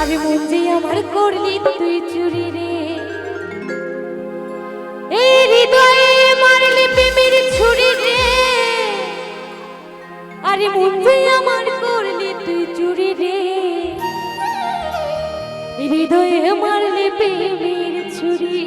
আরে মন যে আমার করলি তুই চুরি রে। এই হৃদয়ে মারলি প্রেমের ছুরি রে। আরে মন যে আমার করলি তুই চুরি রে। হৃদয়ে মারলি প্রেমের ছুরি।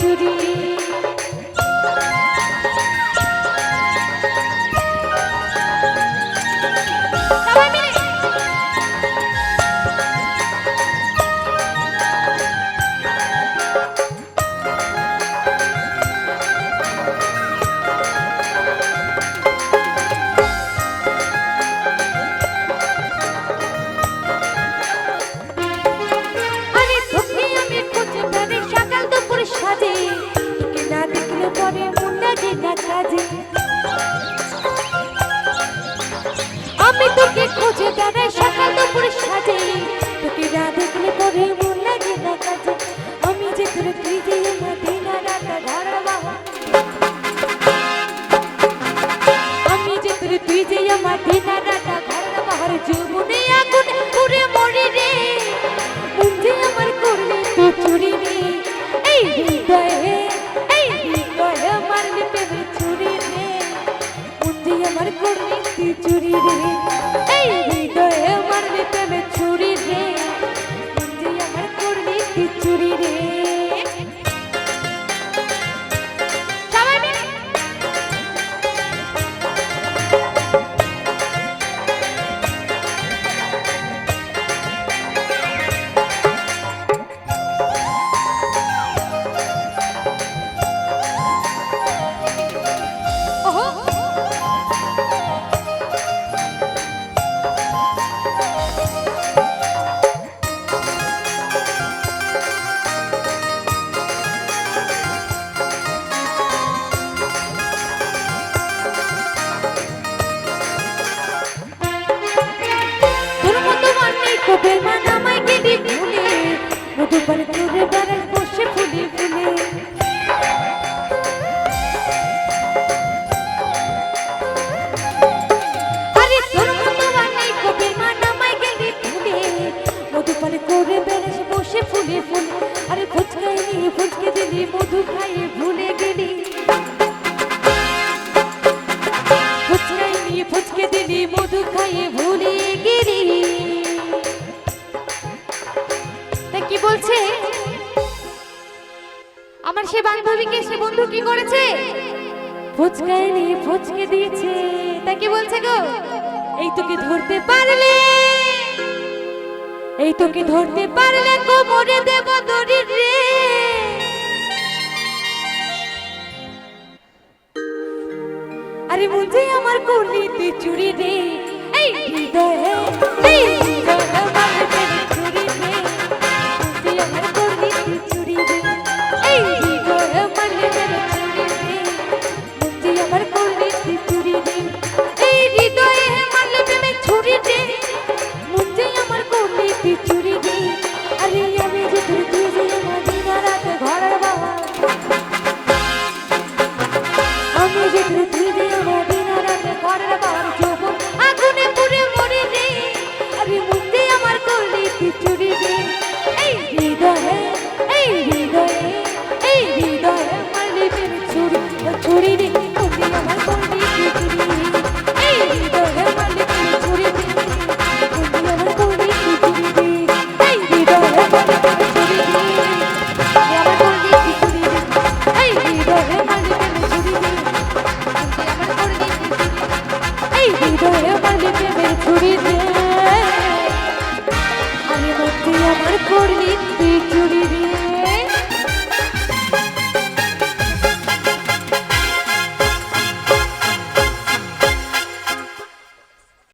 চুরি দেখলে পরে মন লাগে না কাজে। আমি যে তোর প্রীতি না দিন রাত ধারাবাহ। আমি যে তোর প্রীতি আমার দিন রাত ধারাবাহর জীবনে আগুন পুরে মরে রে। মুঞ্জে আমার করলে তুই চুরি রে। এই হৃদয়ে এই হৃদয়ে আমার লিপে চুরি রে। মুঞ্জে আমার করলে তুই চুরি রে। এই হৃদয়ে আমার লিপে ডুবার ডুবার আমার সে বান্ধবীকে সে বন্ধু কি করেছে? ফুচকায় নিয়ে ফুচকে দিয়েছে। তা কি বলছে গো? এই তোকে ধরতে পারলে। এই তোকে ধরতে পারলে কোমরে দেব দড়ির রে। আরে মুঝে আমার কলিতে চুরি চুরি রে